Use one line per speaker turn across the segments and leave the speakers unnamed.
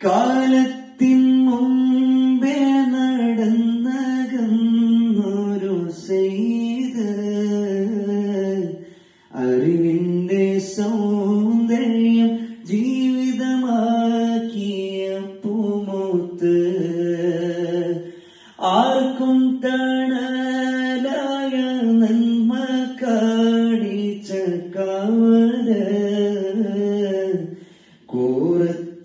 കാലത്തിൻ മുമ്പേ നടന്നകന്നൊരു ചെയ്ത് അറിവിന്റെ സൗന്ദര്യം ജീവിതമാക്കിയ പൂമൂത്ത്. ആർക്കും തണലായ നന്മ കാടിച്ച കാവൽ കൂറത്ത്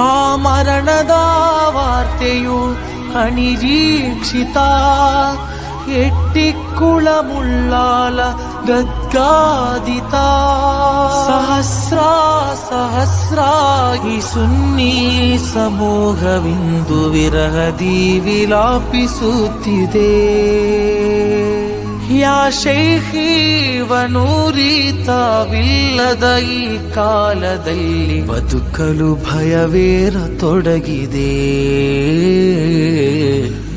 ಆ ಮರಣದ ವಾರ್ತೆಯು ಅನಿರೀಕ್ಷಿತ ಎಟ್ಟಿಕ್ಕುಳಮುಳ್ಳಾಲ ಗದ್ಗಾದಿತ ಸಹಸ್ರ ಸಹಸ್ರಾಗಿ ಸುನ್ನಿ ಸಮೂಹವಿಂದು ವಿರಹದಿ ವಿಲಾಪಿಸುತ್ತಿದೆ ಯಾ ಶೈಖಿ ವನೂರಿತವಿಲ್ಲದ ಈ ಕಾಲದಲ್ಲಿ ಬದುಕಲು ಭಯವೇರ ತೊಡಗಿದೆ.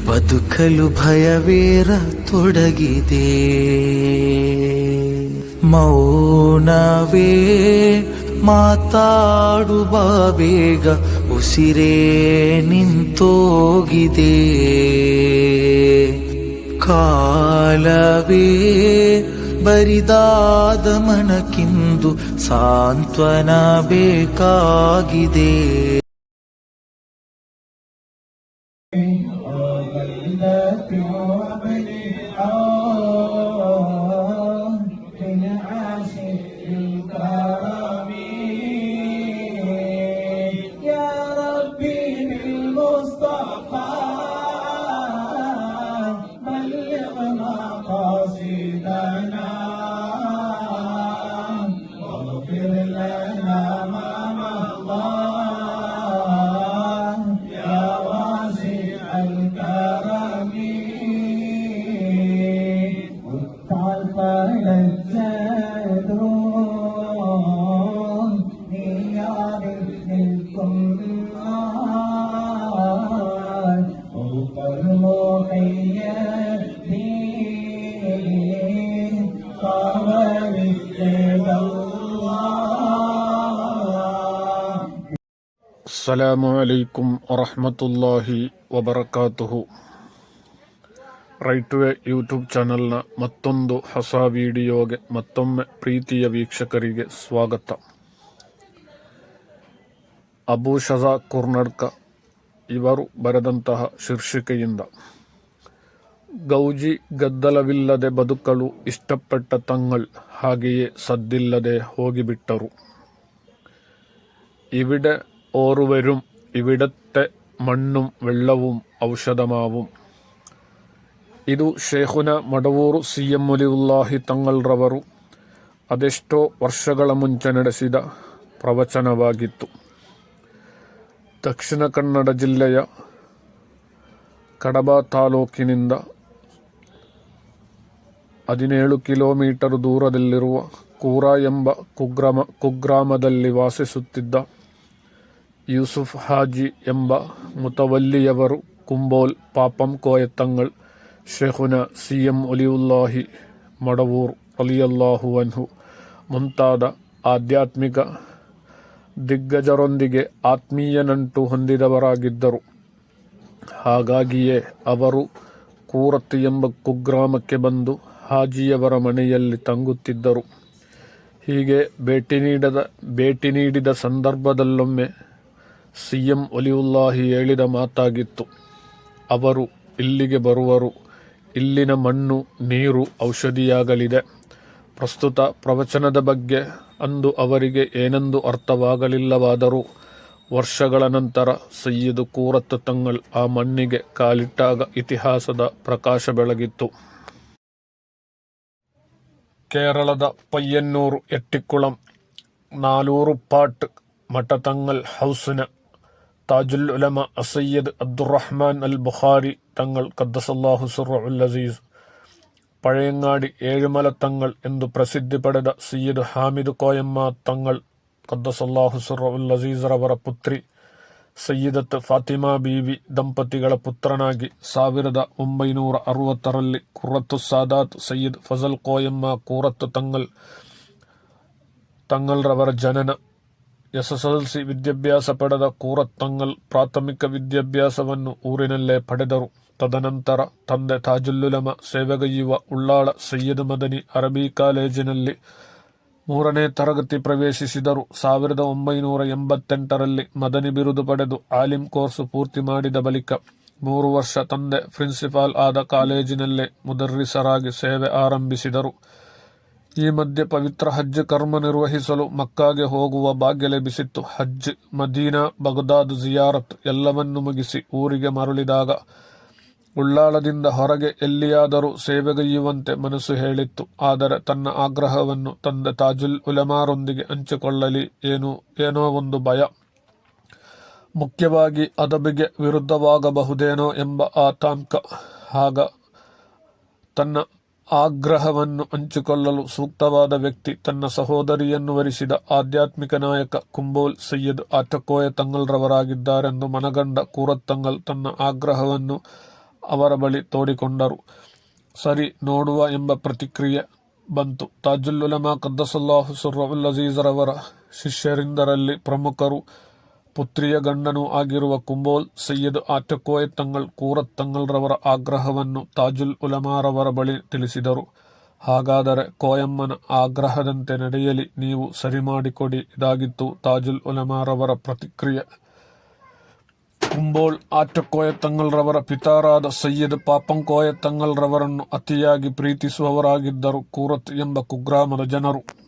ಬದುಕಲು ಭಯವೇರ ತೊಡಗಿದೆ. ಮೌನವೇ ಮಾತಾಡುವ ಬೇಗ ಉಸಿರೇ ನಿಂತೋಗಿದೆ. ಕಾಲವೇ ಬರಿದಾದ ಮನಕ್ಕಿಂದು ಸಾಂತ್ವನ ಬೇಕಾಗಿದೆ
ಅಸ್ಸಲಾಮು ಅಲೈಕುಂ ವರಹಮತುಲ್ಲಾಹಿ ವಬರಕಾತುಹು ರೈಟ್ ವೇ ಯೂಟ್ಯೂಬ್ ಚಾನೆಲ್ನ ಮತ್ತೊಂದು ಹೊಸ ವಿಡಿಯೋಗೆ ಮತ್ತೊಮ್ಮೆ ಪ್ರೀತಿಯ ವೀಕ್ಷಕರಿಗೆ ಸ್ವಾಗತ ಅಬು ಶಜಾ ಕುರ್ನಡ್ಕ ಇವರು ಬರೆದಂತಹ ಶೀರ್ಷಿಕೆಯಿಂದ ಗೌಜಿ ಗದ್ದಲವಿಲ್ಲದೆ ಬದುಕಲು ಇಷ್ಟಪಟ್ಟ ತಂಗಳ್ ಹಾಗೆಯೇ ಸದ್ದಿಲ್ಲದೆ ಹೋಗಿಬಿಟ್ಟರು ഇവിടെ ഓർവരും ഇവിടത്തെ മണ്ണും വെള്ളവും ഔഷധമാവും ಇದು ಶೇಖುನ ಮಡವೂರು ಸಿ ಎಂ ಮುಲಿವುಲ್ಲಾಹಿ ತಂಗಲ್ರವರು ಅದೆಷ್ಟೋ ವರ್ಷಗಳ ಮುಂಚೆ ನಡೆಸಿದ ಪ್ರವಚನವಾಗಿತ್ತು ದಕ್ಷಿಣ ಕನ್ನಡ ಜಿಲ್ಲೆಯ ಕಡಬ ತಾಲೂಕಿನಿಂದ ಹದಿನೇಳು ಕಿಲೋಮೀಟರ್ ದೂರದಲ್ಲಿರುವ ಕೂರ ಎಂಬ ಕುಗ್ರಾಮ ಕುಗ್ರಾಮದಲ್ಲಿ ವಾಸಿಸುತ್ತಿದ್ದ ಯೂಸುಫ್ ಹಾಜಿ ಎಂಬ ಮುತವಲ್ಲಿಯವರು ಕುಂಬೋಲ್, ಪಾಪಂ ಕೋಯತ್ತಂಗಳ್ ಶೇಖುನ ಸಿ ಎಂ ಒಲಿಯುಲ್ಲಾಹಿ ಮಡವೂರ್ ಅಲಿಯಲ್ಲಾಹು ಅನ್ಹು ಮುಂತಾದ ಆಧ್ಯಾತ್ಮಿಕ ದಿಗ್ಗಜರೊಂದಿಗೆ ಆತ್ಮೀಯ ನಂಟು ಹೊಂದಿದವರಾಗಿದ್ದರು. ಹಾಗಾಗಿಯೇ ಅವರು ಕೂರತ್ ಎಂಬ ಕುಗ್ರಾಮಕ್ಕೆ ಬಂದು ಹಾಜಿಯವರ ಮನೆಯಲ್ಲಿ ತಂಗುತ್ತಿದ್ದರು. ಹೀಗೆ ಭೇಟಿ ನೀಡದ, ಭೇಟಿ ನೀಡಿದ ಸಂದರ್ಭದಲ್ಲೊಮ್ಮೆ ಸಿ ಎಂ ಒಲಿಯುಲ್ಲಾಹಿ ಹೇಳಿದ ಮಾತಾಗಿತ್ತು. ಅವರು ಇಲ್ಲಿಗೆ ಬರುವರು. ಇಲ್ಲಿನ ಮಣ್ಣು, ನೀರು ಔಷಧಿಯಾಗಲಿದೆ. ಪ್ರಸ್ತುತ ಪ್ರವಚನದ ಬಗ್ಗೆ ಅಂದು ಅವರಿಗೆ ಏನೆಂದು ಅರ್ಥವಾಗಲಿಲ್ಲವಾದರೂ ವರ್ಷಗಳ ನಂತರ ಸೈಯದ್ ಕೂರತ್ತು ತಂಗಳ್ ಆ ಮಣ್ಣಿಗೆ ಕಾಲಿಟ್ಟಾಗ ಇತಿಹಾಸದ ಪ್ರಕಾಶ ಬೆಳಗಿತ್ತು. ಕೇರಳದ ಪಯ್ಯನ್ನೂರು പയ്യന്നൂർ ನಾಲೂರು ಪಾಟ್ ಮಠತಂಗಲ್ ಹೌಸಿನ താജുൽ ഉലമ അസയ്യദ് അബ്ദുറഹ്മാൻ അൽ ബുഖാരി തങ്ങൾ ഖദ്ദസല്ലാഹു സുറുൽ അസീസ് പഴയങ്ങാടി ഏഴുമല തങ്ങൾ എന്തു പ്രസിദ്ധിപ്പെടുത സയ്യിദ് ഹാമിദ് കോയമ്മ തങ്ങൾ ഖദ്ദസല്ലാഹു സുറുൽ അസീസ് റവറ പുത്രി. സയ്യിദത്ത് ഫാത്തിമ ബീവി ദമ്പതികളെ പുത്രനാಗಿ ಸಾವಿರದ ಒಂಬೈನೂರ കുറത്തു സാദാത്ത് സയ്യിദ് ഫസൽ കോയമ്മ കൂറത്ത് തങ്ങൾ തങ്ങൾ റവർ ജനന ಎಸ್ಎಸ್ಎಲ್ಸಿ ವಿದ್ಯಾಭ್ಯಾಸ ಪಡೆದ ಕೂರತ್ತಂಗಲ್ ಪ್ರಾಥಮಿಕ ವಿದ್ಯಾಭ್ಯಾಸವನ್ನು ಊರಿನಲ್ಲೇ ಪಡೆದರು. ತದನಂತರ ತಂದೆ ತಾಜುಲ್ಲುಲಮ ಸೇವೆಗೈಯುವ ಉಳ್ಳಾಳ ಸಯ್ಯದ್ ಮದನಿ ಅರಬಿ ಕಾಲೇಜಿನಲ್ಲಿ ಮೂರನೇ ತರಗತಿ ಪ್ರವೇಶಿಸಿದರು. ಸಾವಿರದ ಒಂಬೈನೂರ ಎಂಬತ್ತೆಂಟರಲ್ಲಿ ಮದನಿ ಬಿರುದು ಪಡೆದು ಆಲಿಂ ಕೋರ್ಸ್ ಪೂರ್ತಿ ಮಾಡಿದ ಬಳಿಕ ಮೂರು ವರ್ಷ ತಂದೆ ಪ್ರಿನ್ಸಿಪಾಲ್ ಆದ ಕಾಲೇಜಿನಲ್ಲೇ ಮುದರ್ರಿಸರಾಗಿ ಸೇವೆ ಆರಂಭಿಸಿದರು. ಈ ಮಧ್ಯೆ ಪವಿತ್ರ ಹಜ್ ಕರ್ಮ ನಿರ್ವಹಿಸಲು ಮಕ್ಕಾಗೆ ಹೋಗುವ ಭಾಗ್ಯ ಲಭಿಸಿತ್ತು. ಹಜ್, ಮದೀನಾ, ಬಗ್ದಾದ್ ಜಿಯಾರತ್ ಎಲ್ಲವನ್ನು ಮುಗಿಸಿ ಊರಿಗೆ ಮರಳಿದಾಗ ಉಳ್ಳಾಳದಿಂದ ಹೊರಗೆ ಎಲ್ಲಿಯಾದರೂ ಸೇವೆಗೈಯುವಂತೆ ಮನಸ್ಸು ಹೇಳಿತ್ತು. ಆದರೆ ತನ್ನ ಆಗ್ರಹವನ್ನು ತಂದೆ ತಾಜುಲ್ ಉಲಮಾರೊಂದಿಗೆ ಹಂಚಿಕೊಳ್ಳಲಿ. ಏನು, ಏನೋ ಒಂದು ಭಯ. ಮುಖ್ಯವಾಗಿ ಅದಬಿಗೆ ವಿರುದ್ಧವಾಗಬಹುದೇನೋ ಎಂಬ ಆತಂಕ. ಆಗ ತನ್ನ ಆಗ್ರಹವನ್ನು ಹಂಚಿಕೊಳ್ಳಲು ಸೂಕ್ತವಾದ ವ್ಯಕ್ತಿ ತನ್ನ ಸಹೋದರಿಯನ್ನು ವರಿಸಿದ ಆಧ್ಯಾತ್ಮಿಕ ನಾಯಕ ಕುಂಬೋಲ್ ಸೈಯದ್ ಆಚಕೋಯ ತಂಗಲ್ರವರಾಗಿದ್ದಾರೆಂದು ಮನಗಂಡ ಕೂರತ್ತಂಗಲ್ ತನ್ನ ಆಗ್ರಹವನ್ನು ಅವರ ಬಳಿ ತೋಡಿಕೊಂಡರು. ಸರಿ, ನೋಡುವ ಎಂಬ ಪ್ರತಿಕ್ರಿಯೆ ಬಂತು. ತಾಜುಲ್ಲುಲಮಾ ಕದ್ದಸಲ್ಲಾಹು ಸುರ್ರವುಲ್ ಅಜೀಜರವರ ಶಿಷ್ಯರಿಂದರಲ್ಲಿ ಪ್ರಮುಖರು ಪುತ್ರಿಯ ಗಂಡನೂ ಆಗಿರುವ ಕುಂಬೋಲ್, ಸೈಯದ್ ಆಟಕೋಯ್ ತಂಗಲ್ ಕೂರತ್ ತಂಗಲ್ರವರ ಆಗ್ರಹವನ್ನು ತಾಜುಲ್ ಉಲಮಾರವರ ಬಳಿ ತಿಳಿಸಿದರು. ಹಾಗಾದರೆ ಕೋಯಮ್ಮನ ಆಗ್ರಹದಂತೆ ನಡೆಯಲಿ, ನೀವು ಸರಿ ಮಾಡಿಕೊಡಿ ಇದಾಗಿತ್ತು ತಾಜುಲ್ ಉಲಮಾರವರ ಪ್ರತಿಕ್ರಿಯೆ. ಕುಂಬೋಳ್ ಆಟಕೋಯ ತಂಗಲ್ರವರ ಪಿತಾರಾದ ಸಯ್ಯದ್ ಪಾಪಂಕೋಯ ತಂಗಲ್ರವರನ್ನು ಅತಿಯಾಗಿ ಪ್ರೀತಿಸುವವರಾಗಿದ್ದರು, ಕೂರತ್ ಎಂಬ ಕುಗ್ರಾಮದ ಜನರು.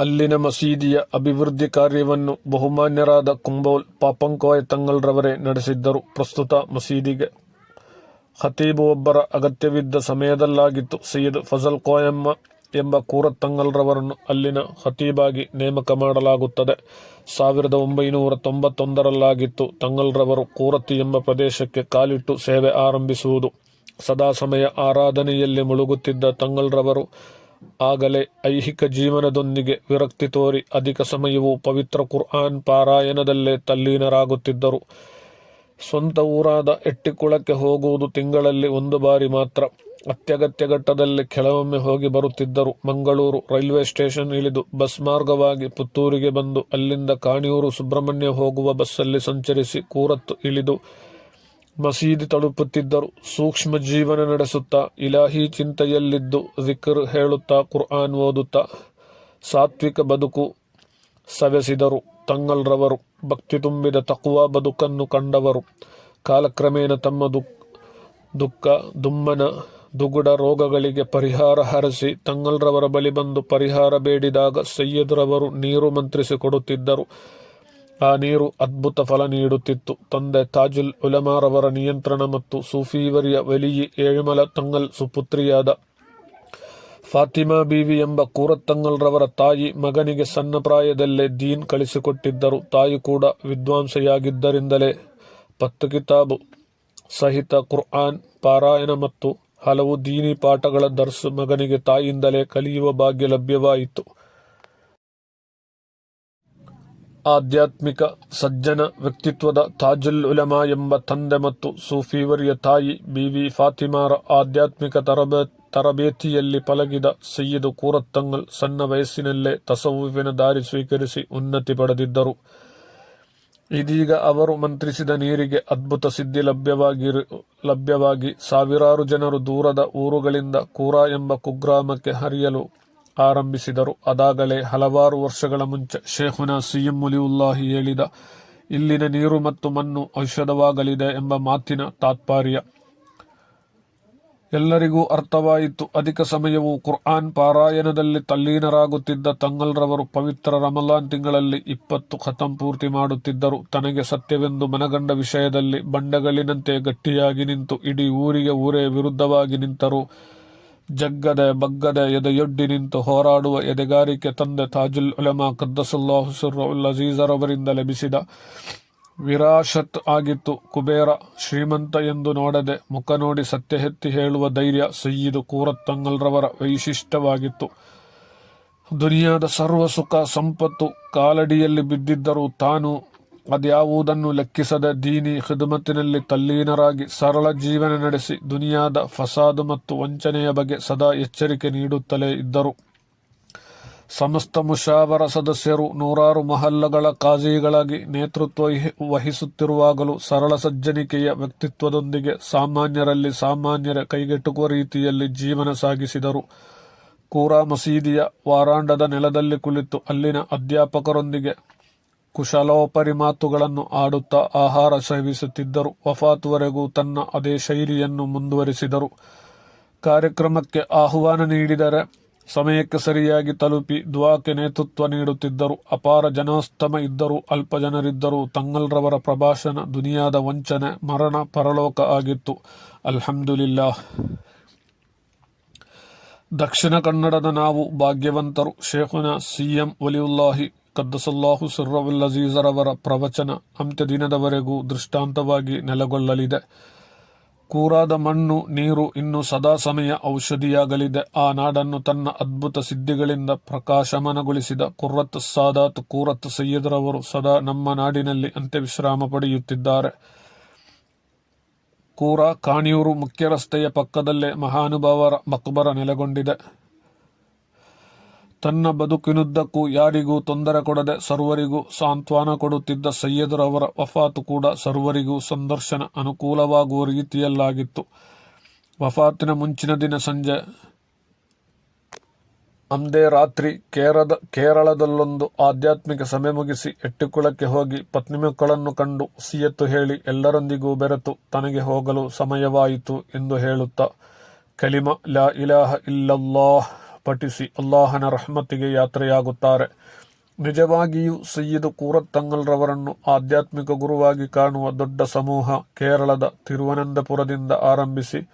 ಅಲ್ಲಿನ ಮಸೀದಿಯ ಅಭಿವೃದ್ಧಿ ಕಾರ್ಯವನ್ನು ಬಹುಮಾನ್ಯರಾದ ಕುಂಬೌಲ್ ಪಾಪಂಕೋಯ ತಂಗಲ್ರವರೇ ನಡೆಸಿದ್ದರು. ಪ್ರಸ್ತುತ ಮಸೀದಿಗೆ ಖತೀಬು ಒಬ್ಬರ ಅಗತ್ಯವಿದ್ದ ಸಮಯದಲ್ಲಾಗಿತ್ತು. ಸೈಯದ್ ಫಜಲ್ ಕೋಯಮ್ಮ ಎಂಬ ಕೂರತ್ತಂಗಲ್ರವರನ್ನು ಅಲ್ಲಿನ ಖತೀಬಾಗಿ ನೇಮಕ ಮಾಡಲಾಗುತ್ತದೆ. ಸಾವಿರದ ಒಂಬೈನೂರ ತೊಂಬತ್ತೊಂದರಲ್ಲಾಗಿತ್ತು ತಂಗಲ್ರವರು ಕೂರತಿ ಎಂಬ ಪ್ರದೇಶಕ್ಕೆ ಕಾಲಿಟ್ಟು ಸೇವೆ ಆರಂಭಿಸುವುದು. ಸದಾ ಸಮಯ ಆರಾಧನೆಯಲ್ಲಿ ಮುಳುಗುತ್ತಿದ್ದ ತಂಗಲ್ರವರು ಆಗಲೇ ಐಹಿಕ ಜೀವನದೊಂದಿಗೆ ವಿರಕ್ತಿ ತೋರಿ ಅಧಿಕ ಸಮಯವು ಪವಿತ್ರ ಕುರ್ಆನ್ ಪಾರಾಯಣದಲ್ಲೇ ತಲ್ಲೀನರಾಗುತ್ತಿದ್ದರು. ಸ್ವಂತ ಊರಾದ ಎಟ್ಟಿಕುಳಕ್ಕೆ ಹೋಗುವುದು ತಿಂಗಳಲ್ಲಿ ಒಂದು ಬಾರಿ ಮಾತ್ರ. ಅತ್ಯಗತ್ಯ ಘಟ್ಟದಲ್ಲಿ ಕೆಲವೊಮ್ಮೆ ಹೋಗಿ ಬರುತ್ತಿದ್ದರು. ಮಂಗಳೂರು ರೈಲ್ವೆ ಸ್ಟೇಷನ್ ಇಳಿದು ಬಸ್ ಮಾರ್ಗವಾಗಿ ಪುತ್ತೂರಿಗೆ ಬಂದು ಅಲ್ಲಿಂದ ಕಾಣಿಯೂರು ಸುಬ್ರಹ್ಮಣ್ಯ ಹೋಗುವ ಬಸ್ಸಲ್ಲಿ ಸಂಚರಿಸಿ ಕೂರತ್ತು ಇಳಿದು ಮಸೀದಿ ತಲುಪುತ್ತಿದ್ದರು. ಸೂಕ್ಷ್ಮ ಜೀವನ ನಡೆಸುತ್ತಾ ಇಲಾಹಿ ಚಿಂತೆಯಲ್ಲಿದ್ದು ಜಿಕ್ರ್ ಹೇಳುತ್ತಾ ಕುರ್ಆನ್ ಓದುತ್ತಾ ಸಾತ್ವಿಕ ಬದುಕು ಸವೆಸಿದರು. ತಂಗಲ್ರವರು, ಭಕ್ತಿ ತುಂಬಿದ ತಕುವ ಬದುಕನ್ನು ಕಂಡವರು. ಕಾಲಕ್ರಮೇಣ ತಮ್ಮ ದುಃಖ ದುಃಖ, ದುಮ್ಮನ, ದುಗುಡ ರೋಗಗಳಿಗೆ ಪರಿಹಾರ ಹರಸಿ ತಂಗಲ್ರವರ ಬಳಿ ಬಂದು ಪರಿಹಾರ ಬೇಡಿದಾಗ ಸೈಯದ್ರವರು ನೀರು ಮಂತ್ರಿಸಿ ಕೊಡುತ್ತಿದ್ದರು. ಆ ನೀರು ಅದ್ಭುತ ಫಲ ನೀಡುತ್ತಿತ್ತು. ತಂದೆ ತಾಜುಲ್ ಉಲಮಾರವರ ನಿಯಂತ್ರಣ ಮತ್ತು ಸೂಫಿವರಿಯ ವೆಲಿಯಿ ಏಳುಮಲ ತಂಗಲ್ ಸುಪುತ್ರಿಯಾದ ಫಾತಿಮಾ ಬೀವಿ ಎಂಬ ಕೂರತ್ತಂಗಲ್ರವರ ತಾಯಿ ಮಗನಿಗೆ ಸಣ್ಣ ಪ್ರಾಯದಲ್ಲೇ ದೀನ್ ಕಳಿಸಿಕೊಟ್ಟಿದ್ದರು. ತಾಯಿ ಕೂಡ ವಿದ್ವಾಂಸೆಯಾಗಿದ್ದರಿಂದಲೇ ಪತ್ತು ಕಿತಾಬು ಸಹಿತ ಕುರ್ಆನ್, ಪಾರಾಯಣ ಮತ್ತು ಹಲವು ದೀನಿ ಪಾಠಗಳ ದರ್ಸ್ ಮಗನಿಗೆ ತಾಯಿಯಿಂದಲೇ ಕಲಿಯುವ ಭಾಗ್ಯ ಲಭ್ಯವಾಯಿತು. ಆಧ್ಯಾತ್ಮಿಕ ಸಜ್ಜನ ವ್ಯಕ್ತಿತ್ವದ ತಾಜುಲ್ ಉಲಮಾ ಎಂಬ ತಂದೆ ಮತ್ತು ಸೂಫಿವರಿಯ ತಾಯಿ ಬಿವಿ ಫಾತಿಮಾರ ಆಧ್ಯಾತ್ಮಿಕ ತರಬೇ ತರಬೇತಿಯಲ್ಲಿ ಪಲಗಿದ ಸಯ್ಯದು ಕೂರತ್ತಂಗಲ್ ಸಣ್ಣ ವಯಸ್ಸಿನಲ್ಲೇ ತಸವುವಿನ ದಾರಿ ಸ್ವೀಕರಿಸಿ ಉನ್ನತಿ ಪಡೆದಿದ್ದರು. ಇದೀಗ ಅವರು ಮಂತ್ರಿಸಿದ ನೀರಿಗೆ ಅದ್ಭುತ ಸಿದ್ಧಿ ಲಭ್ಯವಾಗಿ ಲಭ್ಯವಾಗಿ ಸಾವಿರಾರು ಜನರು ದೂರದ ಊರುಗಳಿಂದ ಕೂರಾ ಎಂಬ ಕುಗ್ರಾಮಕ್ಕೆ ಹರಿಯಲು ಆರಂಭಿಸಿದರು. ಅದಾಗಲೇ ಹಲವಾರು ವರ್ಷಗಳ ಮುಂಚೆ ಶೇಖುನ ಸಿಎಂ ಮುಲಿಯುಲ್ಲಾಹಿ ಹೇಳಿದ, ಇಲ್ಲಿನ ನೀರು ಮತ್ತು ಮಣ್ಣು ಔಷಧವಾಗಲಿದೆ ಎಂಬ ಮಾತಿನ ತಾತ್ಪರ್ಯ. ಎಲ್ಲರಿಗೂ ಅರ್ಥವಾಯಿತು. ಅಧಿಕ ಸಮಯವು ಕುರ್ಆನ್ ಪಾರಾಯಣದಲ್ಲಿ ತಲ್ಲೀನರಾಗುತ್ತಿದ್ದ ತಂಗಲ್ರವರು ಪವಿತ್ರ ರಮಲಾನ್ ತಿಂಗಳಲ್ಲಿ ಇಪ್ಪತ್ತು ಖತಂ ಪೂರ್ತಿ ಮಾಡುತ್ತಿದ್ದರು. ತನಗೆ ಸತ್ಯವೆಂದು ಮನಗಂಡ ವಿಷಯದಲ್ಲಿ ಬಂಡಗಳಿನಂತೆ ಗಟ್ಟಿಯಾಗಿ ನಿಂತು ಇಡೀ ಊರಿಗೆ ಊರೇ ವಿರುದ್ಧವಾಗಿ ನಿಂತರು. ಜಗ್ಗದೆ ಬಗ್ಗದೆ ಎದೆಯೊಡ್ಡಿ ನಿಂತು ಹೋರಾಡುವ ಎದೆಗಾರಿಕೆ ತಂದೆ ತಾಜುಲ್ ಉಲಮಾ ಕದ್ದಸಲ್ಲಾಹು ಸುರ್ರುಲ್ ಅಜೀಜರವರಿಂದ ಲಭಿಸಿದ ವಿರಾಶತ್ ಆಗಿತ್ತು. ಕುಬೇರ ಶ್ರೀಮಂತ ಎಂದು ನೋಡದೆ ಮುಖ ನೋಡಿ ಸತ್ಯ ಹೆತ್ತಿ ಹೇಳುವ ಧೈರ್ಯ ಸಯ್ಯಿದು ಕೂರತ್ತಂಗಲ್ರವರ ವೈಶಿಷ್ಟ್ಯವಾಗಿತ್ತು. ದುನಿಯಾದ ಸರ್ವ ಸುಖ ಸಂಪತ್ತು ಕಾಲಡಿಯಲ್ಲಿ ಬಿದ್ದಿದ್ದರೂ ತಾನು ಅದ್ಯಾವುದನ್ನು ಲೆಕ್ಕಿಸದ ದೀನಿ ಖಿದ್ಮತ್ತಿನಲ್ಲಿ ತಲ್ಲೀನರಾಗಿ ಸರಳ ಜೀವನ ನಡೆಸಿ ದುನಿಯಾದ ಫಸಾದು ಮತ್ತು ವಂಚನೆಯ ಬಗ್ಗೆ ಸದಾ ಎಚ್ಚರಿಕೆ ನೀಡುತ್ತಲೇ ಇದ್ದರು. ಸಮಸ್ತ ಮುಷಾವರ ಸದಸ್ಯರು ನೂರಾರು ಮಹಲ್ಲಗಳ ಕಾಜಿಗಳಾಗಿ ನೇತೃತ್ವ ವಹಿಸುತ್ತಿರುವಾಗಲೂ ಸರಳ ಸಜ್ಜನಿಕೆಯ ವ್ಯಕ್ತಿತ್ವದೊಂದಿಗೆ ಸಾಮಾನ್ಯರಲ್ಲಿ ಸಾಮಾನ್ಯರ ಕೈಗೆಟುಕುವ ರೀತಿಯಲ್ಲಿ ಜೀವನ ಸಾಗಿಸಿದರು. ಕೂರಾ ಮಸೀದಿಯ ವಾರಾಂಡದ ನೆಲದಲ್ಲಿ ಕುಳಿತು ಅಲ್ಲಿನ ಅಧ್ಯಾಪಕರೊಂದಿಗೆ ಕುಶಲೋಪರಿ ಮಾತುಗಳನ್ನು ಆಡುತ್ತಾ ಆಹಾರ ಸೇವಿಸುತ್ತಿದ್ದರು. ವಫಾತ್ವರೆಗೂ ತನ್ನ ಅದೇ ಶೈಲಿಯನ್ನು ಮುಂದುವರಿಸಿದರು. ಕಾರ್ಯಕ್ರಮಕ್ಕೆ ಆಹ್ವಾನ ನೀಡಿದರೆ ಸಮಯಕ್ಕೆ ಸರಿಯಾಗಿ ತಲುಪಿ ದ್ವಾಕೆ ನೇತೃತ್ವ ನೀಡುತ್ತಿದ್ದರು. ಅಪಾರ ಜನೋಸ್ತಮ ಇದ್ದರೂ ಅಲ್ಪ ಜನರಿದ್ದರೂ ತಂಗಲ್ರವರ ಪ್ರಭಾಷಣ, ದುನಿಯಾದ ವಂಚನೆ, ಮರಣ ಪರಲೋಕ ಆಗಿತ್ತು. ಅಲ್ಹಮ್ದುಲಿಲ್ಲಾ ದಕ್ಷಿಣ ಕನ್ನಡದ ನಾವು ಭಾಗ್ಯವಂತರು. ಶೇಖುನ ಸಿಎಂ ವಲಿಯುಲ್ಲಾಹಿ ಕದ್ದಸಲ್ಲಾಹು ಸುರ್ರವುಲ್ ಪ್ರವಚನ ಅಂತ್ಯ ದಿನದವರೆಗೂ ದೃಷ್ಟಾಂತವಾಗಿ ನೆಲೆಗೊಳ್ಳಲಿದೆ. ಕೂರಾದ ಮಣ್ಣು, ನೀರು ಇನ್ನು ಸದಾ ಸಮಯ ಔಷಧಿಯಾಗಲಿದೆ. ಆ ನಾಡನ್ನು ತನ್ನ ಅದ್ಭುತ ಸಿದ್ಧಿಗಳಿಂದ ಪ್ರಕಾಶಮನಗೊಳಿಸಿದ ಕುರ್ರತ್ ಸಾದಾತ್ ಕೂರತ್ ಸಯ್ಯದ್ರವರು ಸದಾ ನಮ್ಮ ನಾಡಿನಲ್ಲಿ ಅಂತ್ಯವಿಶ್ರಾಮ ಪಡೆಯುತ್ತಿದ್ದಾರೆ. ಕೂರ, ಕಾಣಿಯೂರು ಮುಖ್ಯ ರಸ್ತೆಯ ಪಕ್ಕದಲ್ಲೇ ಮಹಾನುಭಾವರ ಮಕ್ಬರ ನೆಲೆಗೊಂಡಿದೆ. ತನ್ನ ಬದುಕಿನುದ್ದಕ್ಕೂ ಯಾರಿಗೂ ತೊಂದರೆ ಕೊಡದೆ ಸರ್ವರಿಗೂ ಸಾಂತ್ವನ ಕೊಡುತ್ತಿದ್ದ ಸೈಯದರವರ ವಫಾತು ಕೂಡ ಸರ್ವರಿಗೂ ಸಂದರ್ಶನ ಅನುಕೂಲವಾಗುವ ರೀತಿಯಲ್ಲಾಗಿತ್ತು. ವಫಾತಿನ ಮುಂಚಿನ ದಿನ ಸಂಜೆ ಅಂದೇ ರಾತ್ರಿ ಕೇರದ, ಕೇರಳದಲ್ಲೊಂದು ಆಧ್ಯಾತ್ಮಿಕ ಸಭೆ ಮುಗಿಸಿ ಎಟ್ಟಿಕುಳಕ್ಕೆ ಹೋಗಿ ಪತ್ನಿ ಮಕ್ಕಳನ್ನು ಕಂಡು ಸಿಯತ್ತು ಹೇಳಿ ಎಲ್ಲರೊಂದಿಗೂ ಬೆರೆತು ತನಗೆ ಹೋಗಲು ಸಮಯವಾಯಿತು ಎಂದು ಹೇಳುತ್ತಾ, ಕಲಿಮ ಲಾ ಇಲಾಹ ಇಲ್ಲಲ್ಲಾಹ್ ಪಠಿಸಿ. ಅಲ್ಲಾಹನ ರಹಮತಿಗೆ ಯಾತ್ರೆಯಾಗುತ್ತಾರೆ. ನಿಜವಾಗಿಯೂ ಸಯ್ಯಿದ್ ಕೂರತ್ತಂಗಲ್ರವರನ್ನು ಆಧ್ಯಾತ್ಮಿಕ ಗುರುವಾಗಿ ಕಾಣುವ ದೊಡ್ಡ ಸಮೂಹ ಕೇರಳದ ತಿರುವನಂತಪುರದಿಂದ ಆರಂಭಿಸಿ,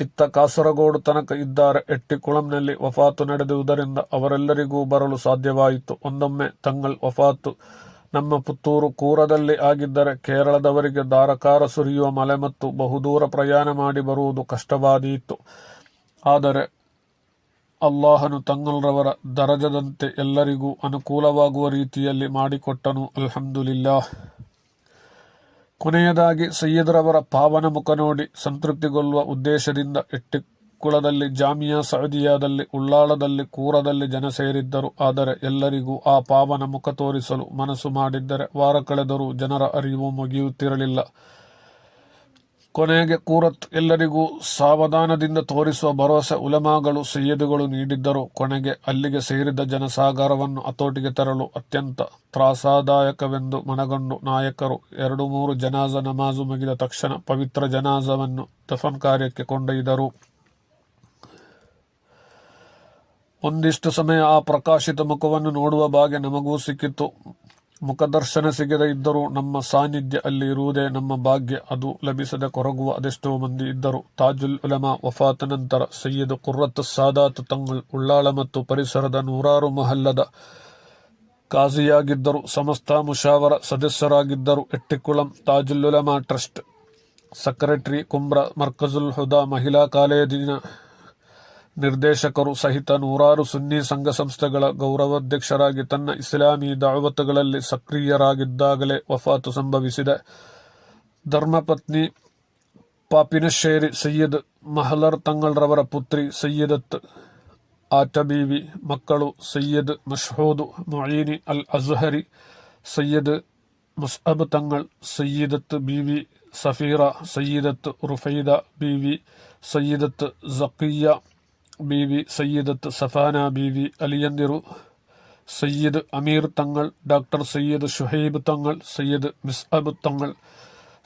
ಇತ್ತ ಕಾಸರಗೋಡು ತನಕ ಇದ್ದಾರೆ. ಎಟ್ಟಿಕುಳಂನಲ್ಲಿ ವಫಾತು ನಡೆದುವುದರಿಂದ ಅವರೆಲ್ಲರಿಗೂ ಬರಲು ಸಾಧ್ಯವಾಯಿತು. ಒಂದೊಮ್ಮೆ ತಂಗಲ್ ವಫಾತು. ನಮ್ಮ ಪುತ್ತೂರು ಕೂರದಲ್ಲಿ ಆಗಿದ್ದರೆ ಕೇರಳದವರಿಗೆ ಧಾರಕಾರ ಸುರಿಯುವ ಮಲೆ ಮತ್ತು ಬಹುದೂರ ಪ್ರಯಾಣ ಮಾಡಿ ಬರುವುದು ಕಷ್ಟವಾದೀತು. ಆದರೆ ಅಲ್ಲಾಹನು ತಂಗಲ್ರವರ ದರಜದಂತೆ ಎಲ್ಲರಿಗೂ ಅನುಕೂಲವಾಗುವ ರೀತಿಯಲ್ಲಿ ಮಾಡಿಕೊಟ್ಟನು. ಅಲ್ಹಮ್ದುಲಿಲ್ಲಾ. ಕೊನೆಯದಾಗಿ ಸಯ್ಯದ್ರವರ ಪಾವನ ಮುಖ ನೋಡಿ ಸಂತೃಪ್ತಿಗೊಳ್ಳುವ ಉದ್ದೇಶದಿಂದ ಎಟ್ಟಿಕುಳದಲ್ಲಿ ಜಾಮಿಯಾ ಸೌದಿಯಾದಲ್ಲಿ, ಉಳ್ಳಾಳದಲ್ಲಿ, ಕೂರದಲ್ಲಿ ಜನ ಸೇರಿದ್ದರು. ಆದರೆ ಎಲ್ಲರಿಗೂ ಆ ಪಾವನ ಮುಖ ತೋರಿಸಲು ಮನಸ್ಸು ಮಾಡಿದ್ದರೆ ವಾರ ಕಳೆದರೂ ಜನರ ಅರಿವು ಮುಗಿಯುತ್ತಿರಲಿಲ್ಲ. ಕೊನೆಗೆ ಕೂರತ್ ಎಲ್ಲರಿಗೂ ಸಾವಧಾನದಿಂದ ತೋರಿಸುವ ಭರವಸೆ ಉಲಮಾಗಳು, ಸೈಯದುಗಳು ನೀಡಿದ್ದರು. ಕೊನೆಗೆ ಅಲ್ಲಿಗೆ ಸೇರಿದ ಜನಸಾಗರವನ್ನು ಹತೋಟಿಗೆ ತರಲು ಅತ್ಯಂತ ತ್ರಾಸದಾಯಕವೆಂದು ಮನಗಂಡು ನಾಯಕರು ಎರಡು ಮೂರು ಜನಾಜ ನಮಾಜು ಮುಗಿದ ತಕ್ಷಣ ಪವಿತ್ರ ಜನಾಜವನ್ನು ದಫನ್ ಕಾರ್ಯಕ್ಕೆ ಕೊಂಡೊಯ್ದರು. ಒಂದಿಷ್ಟು ಸಮಯ ಆ ಪ್ರಕಾಶಿತ ಮುಖವನ್ನು ನೋಡುವ ಭಾಗ್ಯ ನಮಗೂ ಸಿಕ್ಕಿತ್ತು ಮುಖದರ್ಶನ ಸಿಗದೇ ಇದ್ದರೂ ನಮ್ಮ ಸಾನ್ನಿಧ್ಯ ಅಲ್ಲಿ ಇರುವುದೇ ನಮ್ಮ ಭಾಗ್ಯ. ಅದು ಲಭಿಸದೆ ಕೊರಗುವ ಅದೆಷ್ಟೋ ಮಂದಿ ಇದ್ದರು. ತಾಜುಲ್ ಉಲಮಾ ವಫಾತ ನಂತರ ಸೈಯದ್ ಕುರ್ರತ್ ಸಾದಾತ್ ತಂಗಳ್ ಉಳ್ಳಾಳ ಮತ್ತು ಪರಿಸರದ ನೂರಾರು ಮಹಲ್ಲದ ಕಾಜಿಯಾಗಿದ್ದರು ಸಮಸ್ತ ಮುಷಾವರ ಸದಸ್ಯರಾಗಿದ್ದರು. ಎಟ್ಟಿಕುಳಂ ತಾಜುಲ್ ಉಲಮಾ ಟ್ರಸ್ಟ್ ಸೆಕ್ರೆಟರಿ ಕುಂಬ್ರ ಮರ್ಕಜುಲ್ ಹುದಾ ಮಹಿಳಾ ಕಾಲೇಜಿನ ನಿರ್ದೇಶಕರು ಸಹಿತ ನೂರಾರು ಸುನ್ನಿ ಸಂಘ ಸಂಸ್ಥೆಗಳ ಗೌರವಾಧ್ಯಕ್ಷರಾಗಿ ತನ್ನ ಇಸ್ಲಾಮಿ ದಾವತ್ತುಗಳಲ್ಲಿ ಸಕ್ರಿಯರಾಗಿದ್ದಾಗಲೇ ವಫಾತು ಸಂಭವಿಸಿದೆ ಧರ್ಮಪತ್ನಿ ಪಾಪಿನಶೇರಿ ಸಯ್ಯದ್ ಮಹಲರ್ ತಂಗಳ್ರವರ ಪುತ್ರಿ ಸಯ್ಯದತ್ ಆಟಬೀವಿ ಮಕ್ಕಳು ಸಯ್ಯದ್ ಮಶ್ಹೂದ್ ಮೊಯಿನಿ ಅಲ್ ಅಜ್ಹರಿ ಸಯ್ಯದ್ ಮುಸ್ಅಬ್ ತಂಗಳ್ ಸಯ್ಯದತ್ ಬೀವಿ ಸಫೀರಾ ಸಯ್ಯದತ್ ರುಫೈದಾ ಬೀವಿ ಸಯ್ಯದತ್ ಜಕಿಯಾ ബീവി സയ്യിദത്ത് സഫാന ബീവി അലിയന്തിറു സയ്യിദ് അമീർ തങ്ങൾ ഡോക്ടർ സയ്യിദ് ഷുഹൈബ് തങ്ങൾ സയ്യിദ് മിസ്അബ് തങ്ങൾ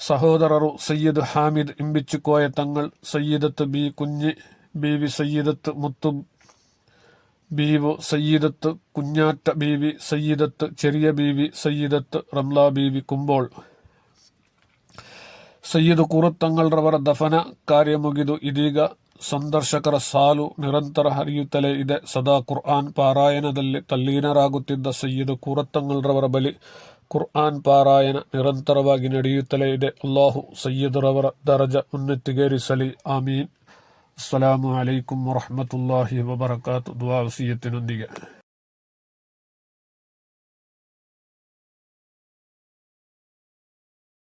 സഹോദററു സയ്യിദ് ഹാമിദ് ഇമ്പിച്ചുക്കോയ തങ്ങൾ സയ്യിദത്ത് ബി കുഞ്ഞ് ബീവി സയ്യിദത്ത് മുത്തു ബീവ് സയ്യിദത്ത് കുഞ്ഞാറ്റ ബീവി സയ്യിദത്ത് ചെറിയ ബീവി സയ്യിദത്ത് റംല ബീവി കുമ്പോൾ. സയ്യിദ് കുറുത്തങ്ങൾ റവർ ദഫന കാര്യമുകിതു ഇദീഗ ಸಂದರ್ಶಕರ ಸಾಲು ನಿರಂತರ ಹರಿಯುತ್ತಲೇ ಇದೆ ಸದಾ ಕುರ್ಆನ್ ಪಾರಾಯಣದಲ್ಲಿ ತಲ್ಲೀನರಾಗುತ್ತಿದ್ದ ಸಯ್ಯದು ಕೂರತ್ತಂಗಳ್ರವರ ಬಳಿ ಕುರ್ಆನ್ ಪಾರಾಯಣ ನಿರಂತರವಾಗಿ ನಡೆಯುತ್ತಲೇ ಇದೆ ಅಲ್ಲಾಹು ಸಯ್ಯದರವರ ದರಜ ಉನ್ನತಿಗೇರಿಸಲಿ ಆಮೀನ್ ಅಸ್ಸಲಾಮು ಅಲೈಕುಂ ವರಹಮತುಲ್ಲಾಹಿ ವಬರಕಾತು ದುವಾ ವಸಿಯತ್ತಿನೊಂದಿಗೆ